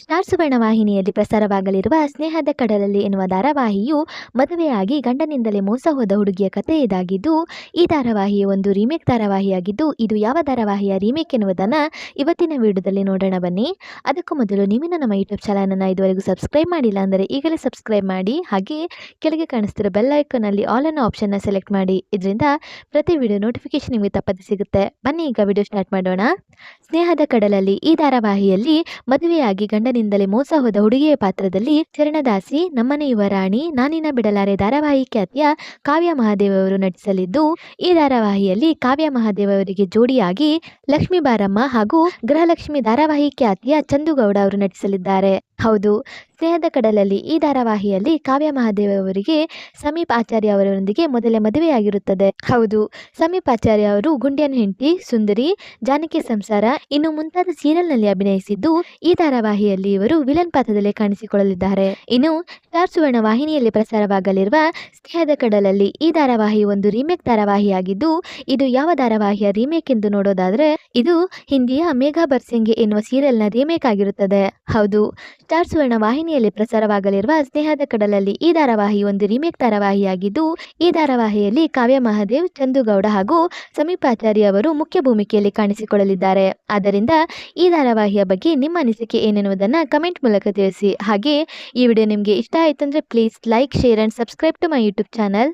Star ಸುವರ್ಣ ವಾಹಿನಿಯಲ್ಲಿ ಪ್ರಸಾರವಾಗಲಿರುವ ಸ್ನೇಹದ ಕಡಲಲ್ಲಿ ಎನ್ನುವ ಧಾರಾವಾಹಿಯು ಮದುವೆಯಾಗಿ ಗಂಡನಿಂದಲೇ ಮೋಸ ಹೋದ ಹುಡುಗಿಯ ಕಥೆ ಇದಾಗಿದ್ದು, ಈ ಧಾರಾವಾಹಿಯ ಒಂದು ರೀಮೇಕ್ ಧಾರಾವಾಹಿಯಾಗಿದ್ದು, ಇದು ಯಾವ ಧಾರಾವಾಹಿಯ ರೀಮೇಕ್ ಎನ್ನುವುದನ್ನು ಇವತ್ತಿನ ವಿಡಿಯೋದಲ್ಲಿ ನೋಡೋಣ ಬನ್ನಿ. ಅದಕ್ಕೂ ಮೊದಲು ನೀವಿನ ನಮ್ಮ ಯೂಟ್ಯೂಬ್ ಚಾನಲನ್ನು ಇದುವರೆಗೂ ಸಬ್ಸ್ಕ್ರೈಬ್ ಮಾಡಿಲ್ಲ ಅಂದರೆ ಈಗಲೇ ಸಬ್ಸ್ಕ್ರೈಬ್ ಮಾಡಿ, ಹಾಗೆ ಕೆಳಗೆ ಕಾಣಿಸ್ತಿರೋ ಬೆಲ್ ಐಕನಲ್ಲಿ ಆಲ್ ಅನ್ನೋ ಆಪ್ಷನ್ನ ಸೆಲೆಕ್ಟ್ ಮಾಡಿ. ಇದರಿಂದ ಪ್ರತಿ ವಿಡಿಯೋ ನೋಟಿಫಿಕೇಶನ್ ನಿಮಗೆ ತಪ್ಪದೆ ಸಿಗುತ್ತೆ. ಬನ್ನಿ, ಈಗ ವಿಡಿಯೋ ಸ್ಟಾರ್ಟ್ ಮಾಡೋಣ. ಸ್ನೇಹದ ಕಡಲಲ್ಲಿ ಈ ಧಾರಾವಾಹಿಯಲ್ಲಿ ಮದುವೆಯಾಗಿ ಗಂಡನಿಂದಲೇ ಮೋಸ ಹೋದ ಹುಡುಗಿಯ ಪಾತ್ರದಲ್ಲಿ ಚರಣದಾಸಿ ನಮ್ಮನೆ ಯುವ ರಾಣಿ, ನಾನಿನ ಬಿಡಲಾರೆ ಧಾರಾವಾಹಿ ಖ್ಯಾತಿಯ ಕಾವ್ಯ ಮಹಾದೇವ್ ಅವರು ನಟಿಸಲಿದ್ದು, ಈ ಧಾರಾವಾಹಿಯಲ್ಲಿ ಕಾವ್ಯ ಮಹಾದೇವ್ ಅವರಿಗೆ ಜೋಡಿಯಾಗಿ ಲಕ್ಷ್ಮೀ ಬಾರಮ್ಮ ಹಾಗೂ ಗೃಹಲಕ್ಷ್ಮಿ ಧಾರಾವಾಹಿ ಖ್ಯಾತಿಯ ಚಂದುಗೌಡ ಅವರು ನಟಿಸಲಿದ್ದಾರೆ. ಹೌದು. ಸ್ನೇಹದ ಕಡಲಲ್ಲಿ ಈ ಧಾರಾವಾಹಿಯಲ್ಲಿ ಕಾವ್ಯ ಮಹಾದೇವ ಅವರಿಗೆ ಸಮೀಪ್ ಆಚಾರ್ಯ ಅವರೊಂದಿಗೆ ಮೊದಲೇ ಮದುವೆಯಾಗಿರುತ್ತದೆ. ಹೌದು, ಸಮೀಪ್ ಆಚಾರ್ಯ ಅವರು ಗುಂಡಿಯನ್ ಹೆಂಡತಿ, ಸುಂದರಿ, ಜಾನಕಿ ಸಂಸಾರ, ಇನ್ನು ಮುಂತಾದ ಸೀರಿಯಲ್ನಲ್ಲಿ ಅಭಿನಯಿಸಿದ್ದು ಈ ಧಾರಾವಾಹಿಯಲ್ಲಿ ಇವರು ವಿಲನ್ ಪಾತ್ರದಲ್ಲಿ ಕಾಣಿಸಿಕೊಳ್ಳಲಿದ್ದಾರೆ. ಇನ್ನು ಸ್ಟಾರ್ ಸುವರ್ಣ ವಾಹಿನಿಯಲ್ಲಿ ಪ್ರಸಾರವಾಗಲಿರುವ ಸ್ನೇಹದ ಕಡಲಲ್ಲಿ ಈ ಧಾರಾವಾಹಿ ಒಂದು ರೀಮೇಕ್ ಧಾರಾವಾಹಿಯಾಗಿದ್ದು, ಇದು ಯಾವ ಧಾರಾವಾಹಿಯ ರೀಮೇಕ್ ಎಂದು ನೋಡೋದಾದ್ರೆ, ಇದು ಹಿಂದಿಯ ಮೇಘಾ ಬರ್ಸಿಂಗೆ ಎನ್ನುವ ಸೀರಿಯಲ್ನ ರೀಮೇಕ್ ಆಗಿರುತ್ತದೆ. ಹೌದು ಸ್ಟಾರ್ ಸುವರ್ಣ ವಾಹಿನಿಯಲ್ಲಿ ಪ್ರಸಾರವಾಗಲಿರುವ ಸ್ನೇಹದ ಕಡಲಲ್ಲಿ ಈ ಧಾರಾವಾಹಿ ಒಂದು ರಿಮೇಕ್ ಧಾರಾವಾಹಿಯಾಗಿದ್ದು, ಈ ಧಾರಾವಾಹಿಯಲ್ಲಿ ಕಾವ್ಯ ಮಹಾದೇವ್, ಚಂದುಗೌಡ ಹಾಗೂ ಸಮೀಪಾಚಾರಿ ಅವರು ಮುಖ್ಯ ಭೂಮಿಕೆಯಲ್ಲಿ ಕಾಣಿಸಿಕೊಳ್ಳಲಿದ್ದಾರೆ. ಆದ್ದರಿಂದ ಈ ಧಾರಾವಾಹಿಯ ಬಗ್ಗೆ ನಿಮ್ಮ ಅನಿಸಿಕೆ ಏನೆನ್ನುವುದನ್ನು ಕಮೆಂಟ್ ಮೂಲಕ ತಿಳಿಸಿ. ಹಾಗೆ ಈ ವಿಡಿಯೋ ನಿಮಗೆ ಇಷ್ಟ ಆಯಿತು ಅಂದರೆ please like, share and subscribe to my YouTube channel.